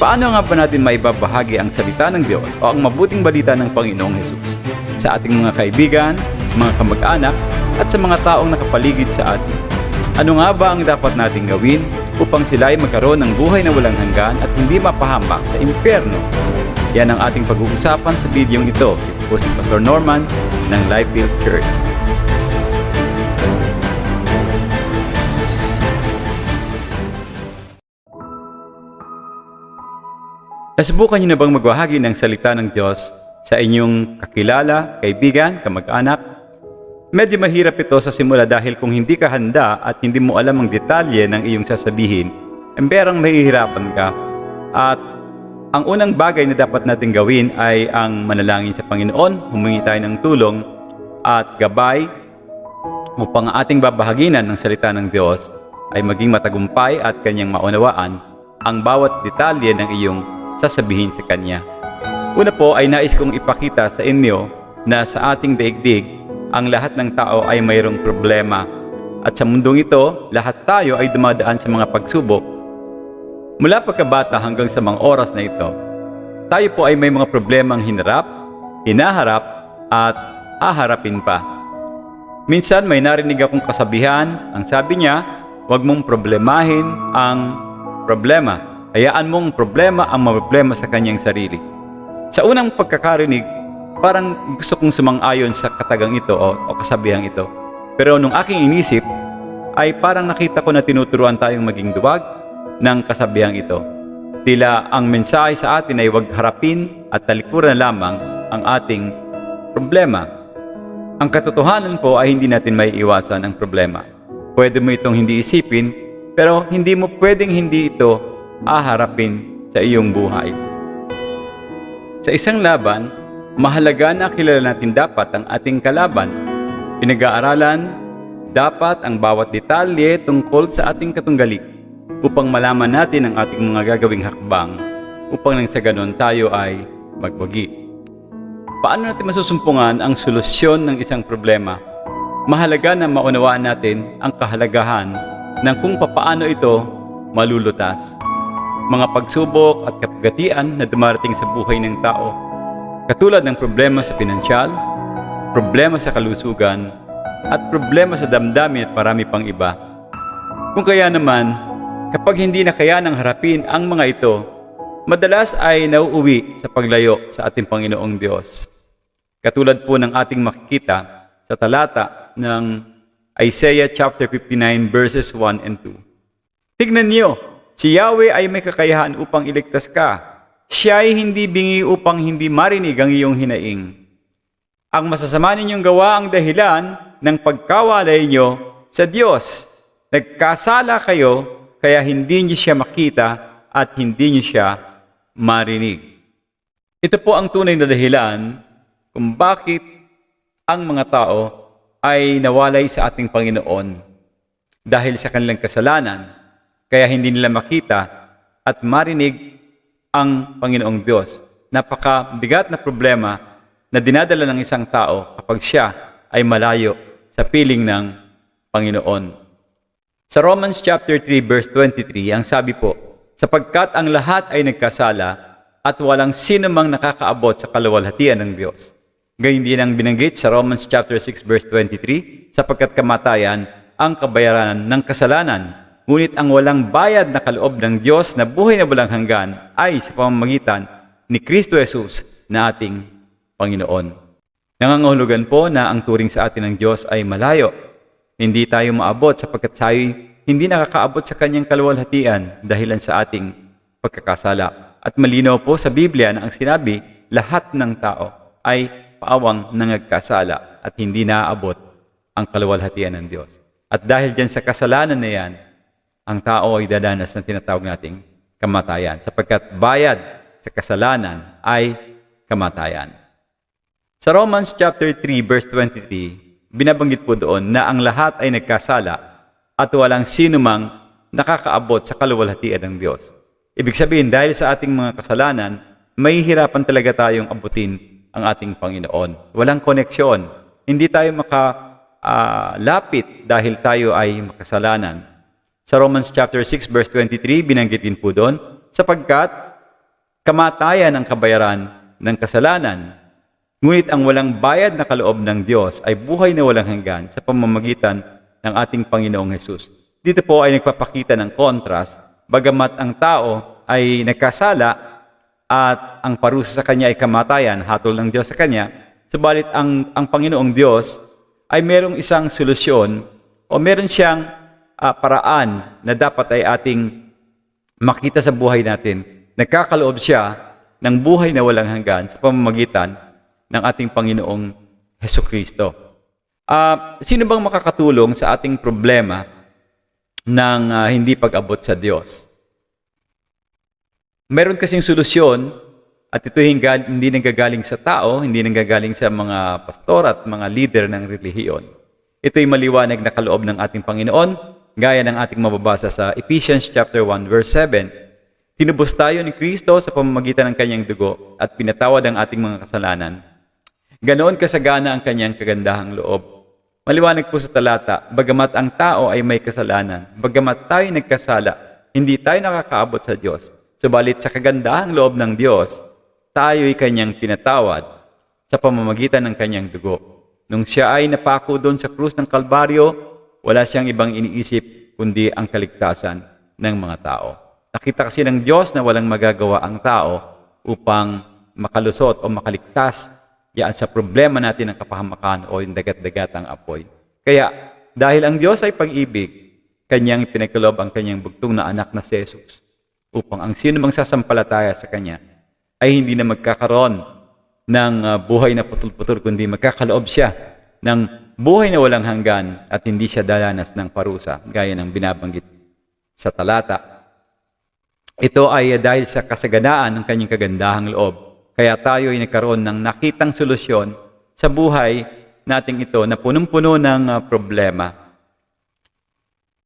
Paano nga ba natin maibabahagi ang salita ng Diyos o ang mabuting balita ng Panginoong Hesus sa ating mga kaibigan, mga kamag-anak, at sa mga taong nakapaligid sa atin? Ano nga ba ang dapat nating gawin upang sila ay magkaroon ng buhay na walang hanggan at hindi mapahamak sa impyerno? Yan ang ating pag-uusapan sa bidyong ito. Ito po si Pastor Norman ng Lifefield Church. Nasubukan niyo na bang magbahagi ng salita ng Diyos sa inyong kakilala, kaibigan, kamag-anak? Medyo mahirap ito sa simula dahil kung hindi ka handa at hindi mo alam ang detalye ng iyong sasabihin, emberang mahihirapan ka. At ang unang bagay na dapat natin gawin ay ang manalangin sa Panginoon, humingi tayo ng tulong at gabay upang ang ating babahaginan ng salita ng Diyos ay maging matagumpay at kanyang maunawaan ang bawat detalye ng iyong sasabihin sa Kanya. Una po ay nais kong ipakita sa inyo na sa ating daigdig, ang lahat ng tao ay mayroong problema. At sa mundong ito, lahat tayo ay dumadaan sa mga pagsubok. Mula pagkabata hanggang sa mga oras na ito, tayo po ay may mga problemang hinarap, hinaharap, at aharapin pa. Minsan may narinig akong kasabihan, ang sabi niya, huwag mong problemahin ang problema. Hayaan mong problema ang problema sa kanyang sarili. Sa unang pagkakarinig, parang gusto kong sumang-ayon sa katagang ito o, o kasabihang ito. Pero nung aking inisip, ay parang nakita ko na tinuturuan tayong maging duwag ng kasabihang ito. Tila ang mensahe sa atin ay huwag harapin at talikuran lamang ang ating problema. Ang katotohanan po ay hindi natin may iwasan ang problema. Pwede mo itong hindi isipin, pero hindi mo pwedeng hindi ito aharapin sa iyong buhay. Sa isang laban, mahalaga na kilala natin dapat ang ating kalaban. Pinag-aaralan dapat ang bawat detalye tungkol sa ating katunggali upang malaman natin ang ating mga gagawing hakbang upang nang sa ganon tayo ay magwagi. Paano natin masusumpungan ang solusyon ng isang problema? Mahalaga na maunawaan natin ang kahalagahan ng kung papaano ito malulutas mga pagsubok at kapagatian na dumarating sa buhay ng tao. Katulad ng problema sa pinansyal, problema sa kalusugan, at problema sa damdamin at marami pang iba. Kung kaya naman, kapag hindi na kaya ng harapin ang mga ito, madalas ay nauuwi sa paglayo sa ating Panginoong Diyos. Katulad po ng ating makikita sa talata ng Isaiah chapter 59 verses 1 and 2. Tignan niyo, Si Yahweh ay may kakayahan upang iligtas ka. Siya ay hindi bingi upang hindi marinig ang iyong hinaing. Ang masasama ninyong gawa ang dahilan ng pagkawalay nyo sa Diyos. Nagkasala kayo, kaya hindi niyo siya makita at hindi niyo siya marinig. Ito po ang tunay na dahilan kung bakit ang mga tao ay nawalay sa ating Panginoon dahil sa kanilang kasalanan kaya hindi nila makita at marinig ang Panginoong Diyos. Napakabigat na problema na dinadala ng isang tao kapag siya ay malayo sa piling ng Panginoon. Sa Romans chapter 3 verse 23, ang sabi po, sapagkat ang lahat ay nagkasala at walang sino mang nakakaabot sa kaluwalhatian ng Diyos. Gayun din ang binanggit sa Romans chapter 6 verse 23, sapagkat kamatayan ang kabayaran ng kasalanan Ngunit ang walang bayad na kaloob ng Diyos na buhay na walang hanggan ay sa pamamagitan ni Kristo Jesus na ating Panginoon. Nangangahulugan po na ang turing sa atin ng Diyos ay malayo. Hindi tayo maabot sapagkat tayo hindi nakakaabot sa kanyang kaluwalhatian dahilan sa ating pagkakasala. At malinaw po sa Biblia na ang sinabi, lahat ng tao ay paawang nangagkasala at hindi naaabot ang kaluwalhatian ng Diyos. At dahil dyan sa kasalanan na yan, ang tao ay dadanas ng tinatawag nating kamatayan sapagkat bayad sa kasalanan ay kamatayan. Sa Romans chapter 3 verse 23, binabanggit po doon na ang lahat ay nagkasala at walang sino mang nakakaabot sa kaluwalhatian ng Diyos. Ibig sabihin, dahil sa ating mga kasalanan, may hirapan talaga tayong abutin ang ating Panginoon. Walang koneksyon. Hindi tayo makalapit uh, dahil tayo ay makasalanan. Sa Romans chapter 6 verse 23, binanggit din po doon, sapagkat kamatayan ang kabayaran ng kasalanan. Ngunit ang walang bayad na kaloob ng Diyos ay buhay na walang hanggan sa pamamagitan ng ating Panginoong Hesus. Dito po ay nagpapakita ng contrast, bagamat ang tao ay nagkasala at ang parusa sa kanya ay kamatayan, hatol ng Diyos sa kanya, subalit ang, ang Panginoong Diyos ay merong isang solusyon o meron siyang ah, paraan na dapat ay ating makita sa buhay natin. Nagkakaloob siya ng buhay na walang hanggan sa pamamagitan ng ating Panginoong Heso Kristo. Ah, sino bang makakatulong sa ating problema ng ah, hindi pag-abot sa Diyos? Meron kasing solusyon at ito hindi nanggagaling sa tao, hindi nanggagaling sa mga pastor at mga leader ng relihiyon. Ito'y maliwanag na kaloob ng ating Panginoon, gaya ng ating mababasa sa Ephesians chapter 1 verse 7. Tinubos tayo ni Kristo sa pamamagitan ng kanyang dugo at pinatawad ang ating mga kasalanan. Ganoon kasagana ang kanyang kagandahang loob. Maliwanag po sa talata, bagamat ang tao ay may kasalanan, bagamat tayo nagkasala, hindi tayo nakakaabot sa Diyos. Subalit sa kagandahang loob ng Diyos, tayo'y kanyang pinatawad sa pamamagitan ng kanyang dugo. Nung siya ay napako doon sa krus ng Kalbaryo, wala siyang ibang iniisip kundi ang kaligtasan ng mga tao. Nakita kasi ng Diyos na walang magagawa ang tao upang makalusot o makaligtas yan sa problema natin ng kapahamakan o yung dagat-dagatang apoy. Kaya, dahil ang Diyos ay pag-ibig, kanyang pinagkalob ang kanyang bugtong na anak na si Jesus upang ang sino mang sasampalataya sa Kanya ay hindi na magkakaroon ng uh, buhay na putol-putol, kundi magkakaloob siya ng buhay na walang hanggan at hindi siya dalanas ng parusa, gaya ng binabanggit sa talata. Ito ay uh, dahil sa kasaganaan ng kanyang kagandahang loob. Kaya tayo ay nagkaroon ng nakitang solusyon sa buhay nating ito na punong-puno ng uh, problema.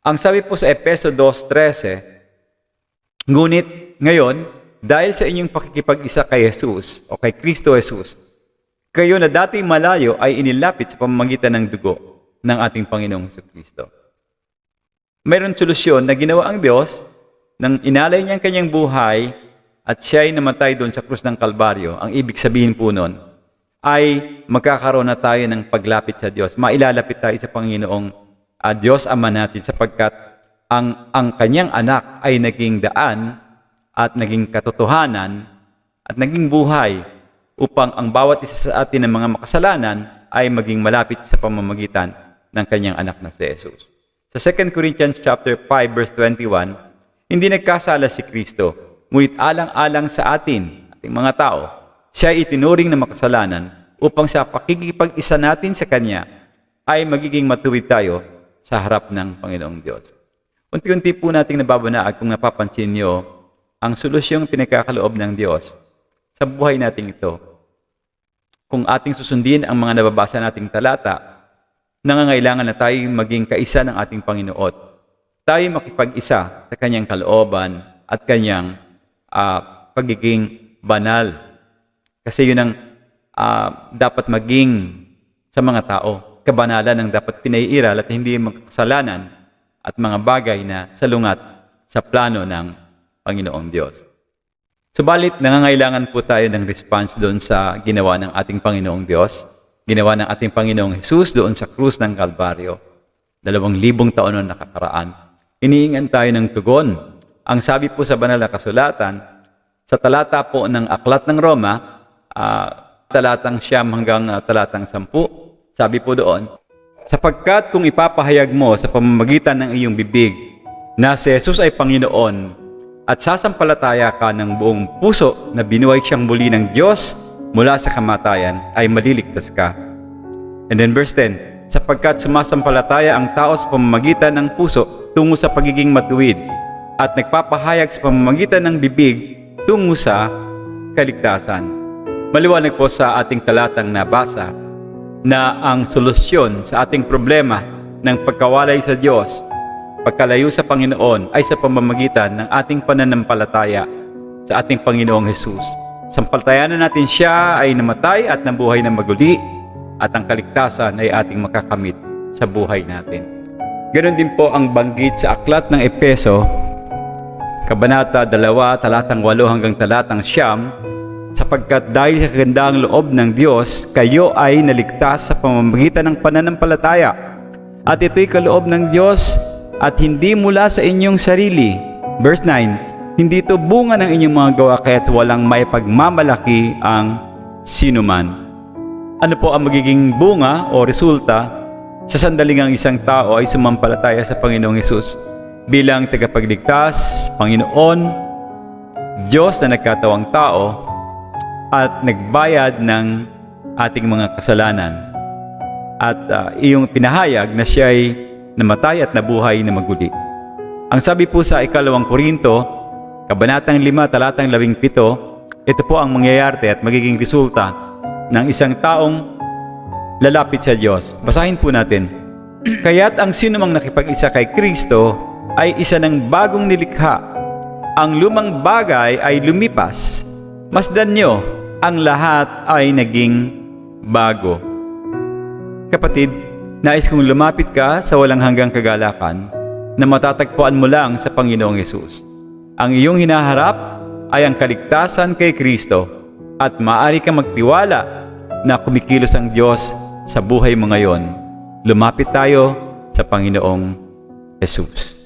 Ang sabi po sa Epeso 2.13, Ngunit ngayon, dahil sa inyong pakikipag-isa kay Jesus o kay Kristo Jesus, kayo na dating malayo ay inilapit sa pamamagitan ng dugo ng ating Panginoong Hesus Kristo. Mayroon solusyon na ginawa ang Diyos nang inalay niya ang kanyang buhay at siya ay namatay doon sa krus ng Kalbaryo. Ang ibig sabihin po nun ay magkakaroon na tayo ng paglapit sa Diyos. Mailalapit tayo sa Panginoong ah, Diyos Ama natin sapagkat ang, ang kanyang anak ay naging daan at naging katotohanan at naging buhay upang ang bawat isa sa atin ng mga makasalanan ay maging malapit sa pamamagitan ng kanyang anak na si Jesus. Sa 2 Corinthians chapter 5 verse 21, hindi nagkasala si Kristo, ngunit alang-alang sa atin, ating mga tao, siya ay itinuring na makasalanan upang sa pakikipag-isa natin sa Kanya ay magiging matuwid tayo sa harap ng Panginoong Diyos. Unti-unti po nating nababanaan kung napapansin niyo ang solusyong pinagkakaloob ng Diyos sa buhay nating ito. Kung ating susundin ang mga nababasa nating talata, nangangailangan na tayo maging kaisa ng ating Panginoon. Tayo makipag-isa sa kanyang kalooban at kanyang ah, pagiging banal. Kasi yun ang ah, dapat maging sa mga tao. Kabanalan ang dapat pinaiiral at hindi magkasalanan at mga bagay na salungat sa plano ng Panginoong Diyos. Subalit, nangangailangan po tayo ng response doon sa ginawa ng ating Panginoong Diyos, ginawa ng ating Panginoong Jesus doon sa krus ng Kalbaryo. Dalawang libong taon na nakakaraan. Iniingan tayo ng tugon. Ang sabi po sa banal na kasulatan, sa talata po ng Aklat ng Roma, ah, talatang siyam hanggang ah, talatang sampu, sabi po doon, Sapagkat kung ipapahayag mo sa pamamagitan ng iyong bibig na si Jesus ay Panginoon at sasampalataya ka ng buong puso na binuhay siyang muli ng Diyos mula sa kamatayan, ay maliligtas ka. And then verse 10, sapagkat sumasampalataya ang tao sa pamamagitan ng puso tungo sa pagiging matuwid at nagpapahayag sa pamamagitan ng bibig tungo sa kaligtasan. Maliwanag po sa ating talatang nabasa na ang solusyon sa ating problema ng pagkawalay sa Diyos, pagkalayo sa Panginoon ay sa pamamagitan ng ating pananampalataya sa ating Panginoong Hesus. Sampaltayanan natin siya ay namatay at nabuhay na maguli at ang kaligtasan ay ating makakamit sa buhay natin. Ganon din po ang banggit sa aklat ng Epeso, Kabanata 2, talatang 8 hanggang talatang siyam, sapagkat dahil sa kagandaang loob ng Diyos, kayo ay naligtas sa pamamagitan ng pananampalataya. At ito'y kaloob ng Diyos at hindi mula sa inyong sarili. Verse 9, Hindi ito bunga ng inyong mga gawa kaya't walang may pagmamalaki ang sinuman. Ano po ang magiging bunga o resulta sa sandaling ang isang tao ay sumampalataya sa Panginoong Hesus bilang tagapagligtas, Panginoon, Diyos na nagkatawang tao at nagbayad ng ating mga kasalanan. At ah, iyong pinahayag na siya ay namatay at nabuhay na maguli. Ang sabi po sa ikalawang Korinto, Kabanatang 5, talatang 17, ito po ang mangyayari at magiging resulta ng isang taong lalapit sa Diyos. Basahin po natin. Kaya't ang sinumang nakipag-isa kay Kristo ay isa ng bagong nilikha. Ang lumang bagay ay lumipas. Masdan nyo, ang lahat ay naging bago. Kapatid, nais kong lumapit ka sa walang hanggang kagalakan na matatagpuan mo lang sa Panginoong Yesus. Ang iyong hinaharap ay ang kaligtasan kay Kristo at maaari kang magtiwala na kumikilos ang Diyos sa buhay mo ngayon. Lumapit tayo sa Panginoong Jesus.